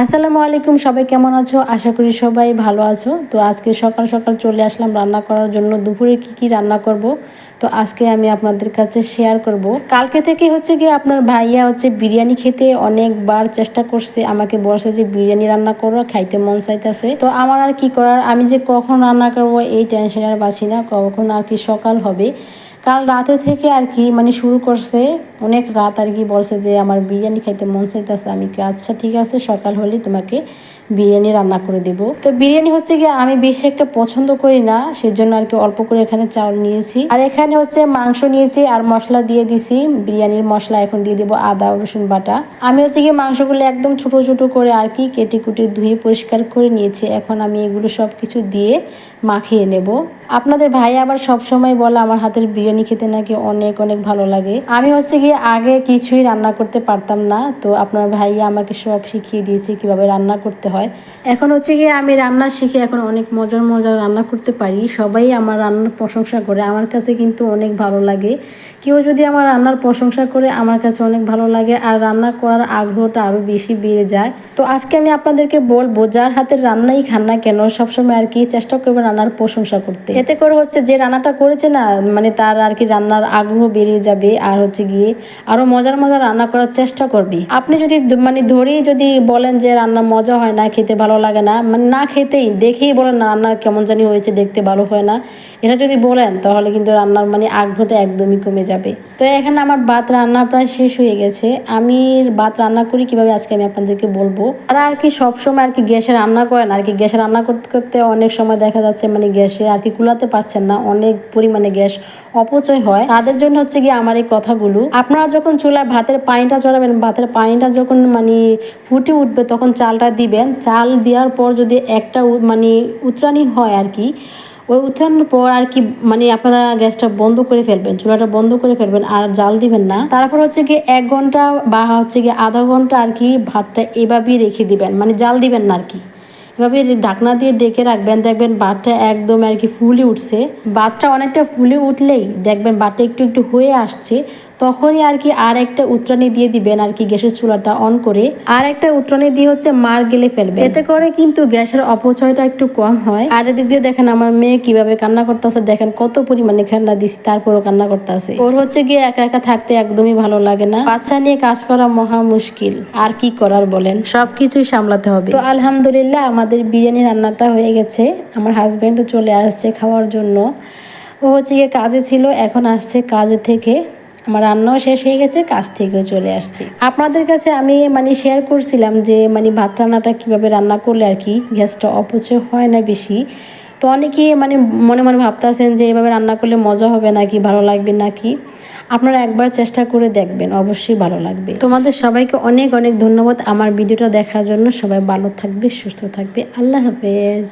আসসালামু আলাইকুম, সবাই কেমন আছো? আশা করি সবাই ভালো আছো। তো আজকে সকাল সকাল চলে আসলাম রান্না করার জন্য। দুপুরে কি কি রান্না করব? তো আজকে আমি আপনাদের কাছে শেয়ার করব। কালকে থেকে হচ্ছে কি আপনার ভাইয়া হচ্ছে বিরিয়ানি খেতে অনেকবার চেষ্টা করছে। আমাকে বলছে যে, বিরিয়ানি রান্না করো, খাইতে মন চাইতেছে। তো আমার আর কি করার? আমি যে কখন রান্না করব, এই টেনশন আর বাঁচি না। কখন আর কি সকাল হবে? কাল রাতে থেকে আর কি মানে শুরু করছে। অনেক রাত আর কি বলছে যে, আমার বিরিয়ানি খাইতে মন চাইতেছে। আমি কি আচ্ছা ঠিক আছে, সকাল হলে তোমাকে বিরিয়ানি রান্না করে দেব। তো বিরিয়ানি হচ্ছে গিয়ে আমি বেশি একটা পছন্দ করি না, সেজন্য আর কি অল্প করে এখানে চাউল নিয়েছি। আর এখানে হচ্ছে মাংস নিয়েছি আর মশলা দিয়ে দিছি। বিরিয়ানির মশলা এখন দিয়ে দিব আদা, রসুন বাটা। আমি হচ্ছে গিয়ে মাংসগুলো একদম ছোট ছোট করে আর কি কেটে কুটে ধুয়ে পরিষ্কার করে নিয়েছি। এখন আমি এগুলো সব কিছু দিয়ে মাখিয়ে নেব। আপনাদের ভাই আবার সব সময় বলে আমার হাতের বিরিয়ানি খেতে নাকি অনেক অনেক ভালো লাগে। আমি হচ্ছে গিয়ে আগে কিছুই রান্না করতে পারতাম না, তো আপনার ভাইয়া আমাকে সব শিখিয়ে দিয়েছে কীভাবে রান্না করতে হয়। এখন হচ্ছে গিয়ে আমি রান্না শিখে এখন অনেক মজার মজার রান্না করতে পারি। সবাই আমার রান্নার প্রশংসা করে, আমার কাছে কিন্তু অনেক ভালো লাগে। কেউ যদি আমার রান্নার প্রশংসা করে, আমার কাছে অনেক ভালো লাগে আর রান্না করার আগ্রহটা আরও বেশি বেড়ে যায়। তো আজকে আমি আপনাদেরকে বলব, যার হাতের রান্নাই খান না কেন, সবসময় আর কি চেষ্টা করবেন রান্নার প্রশংসা করতে। এতে করে হচ্ছে যে রান্নাটা করেছে না মানে তার আর কি রান্নার আগ্রহ বেড়ে যাবে আর হচ্ছে গিয়ে আরও মজার মজার রান্না করার চেষ্টা করবে। আপনি যদি মানে ধরেই যদি বলেন যে রান্না মজা হয় না, খেতে ভালো লাগে না মানে না খেতেই, দেখেই বলেন না রান্না কেমন জানি হয়েছে, দেখতে ভালো হয় না। এটা যদি বলেন, তাহলে কিন্তু রান্নার মানে আগ্রহটা একদমই কমে যাবে। তো এখানে আমার ভাত রান্না প্রায় শেষ হয়ে গেছে। আমি ভাত রান্না করি কীভাবে আজকে আমি আপনাদেরকে বলব। আর আর কি সবসময় আর কি গ্যাসে রান্না করেন আর কি গ্যাসে রান্না করতে করতে অনেক সময় দেখা যাচ্ছে মানে গ্যাসে আর কি কুলাতে পারছেন না। অনেক পরিমাণে গ্যাস অপচয় হয়। তাদের জন্য হচ্ছে কি আমার এই কথাগুলো। আপনারা যখন চুলায় ভাতের পানিটা চড়াবেন ভাতের পানিটা যখন মানে ফুটে উঠবে, তখন চালটা দিবেন। চাল দেওয়ার পর যদি একটা মানে উত্রানি হয় আর কি ওই উঠানোর পর আর কি মানে আপনারা গ্যাসটা বন্ধ করে ফেলবেন, চুলাটা বন্ধ করে ফেলবেন আর জাল দিবেন না। তারপর হচ্ছে কি এক ঘণ্টা বা হচ্ছে কি আধা ঘণ্টা আর কি ভাতটা এভাবেই রেখে দিবেন মানে জাল দিবেন না আর কি। এভাবে ঢাকনা দিয়ে ডেকে রাখবেন, দেখবেন ভাতটা একদম আর কি ফুলে উঠছে। ভাতটা অনেকটা ফুলে উঠলেই দেখবেন ভাতটা একটু একটু হয়ে আসছে। তখনই আর কি আর একটা উত্রানি দিয়ে দিবেন আর কি গ্যাসের চুলাটা অন করে। আর একটা উত্রানি দিয়ে হচ্ছে মার গেলে ফেলবে এতে করে কিন্তু গ্যাসের অপচয়টা একটু কম হয়। আর এদিক দিয়ে দেখেন আমার মেয়ে কীভাবে কান্না করতেছে। দেখেন কত পরিমাণে খেলনা দিছি, তারপরও কান্না করতেছে। ওর হচ্ছে গিয়ে একা একা থাকতে একদমই ভালো লাগে না। বাচ্চা নিয়ে কাজ করা মহা মুশকিল। আর কি করার বলেন? সবকিছুই সামলাতে হবে। তো আলহামদুলিল্লাহ আমাদের বিরিয়ানি রান্নাটা হয়ে গেছে। আমার হাজবেন্ডও চলে আসছে খাওয়ার জন্য। ও হচ্ছে গিয়ে কাজে ছিল, এখন আসছে কাজে থেকে। আমার রান্নাও শেষ হয়ে গেছে, কাজ থেকেও চলে আসছি। আপনাদের কাছে আমি মানে শেয়ার করছিলাম যে মানে ভাত রান্নাটা কীভাবে রান্না করলে আর কি গ্যাসটা অপচয় হয় না বেশি। তো অনেকেই মানে মনে মনে ভাবতেছেন যে, এভাবে রান্না করলে মজা হবে নাকি, ভালো লাগবে নাকি? আপনারা একবার চেষ্টা করে দেখবেন, অবশ্যই ভালো লাগবে। তোমাদের সবাইকে অনেক অনেক ধন্যবাদ আমার ভিডিওটা দেখার জন্য। সবাই ভালো থাকবে, সুস্থ থাকবে। আল্লাহ হাফেজ।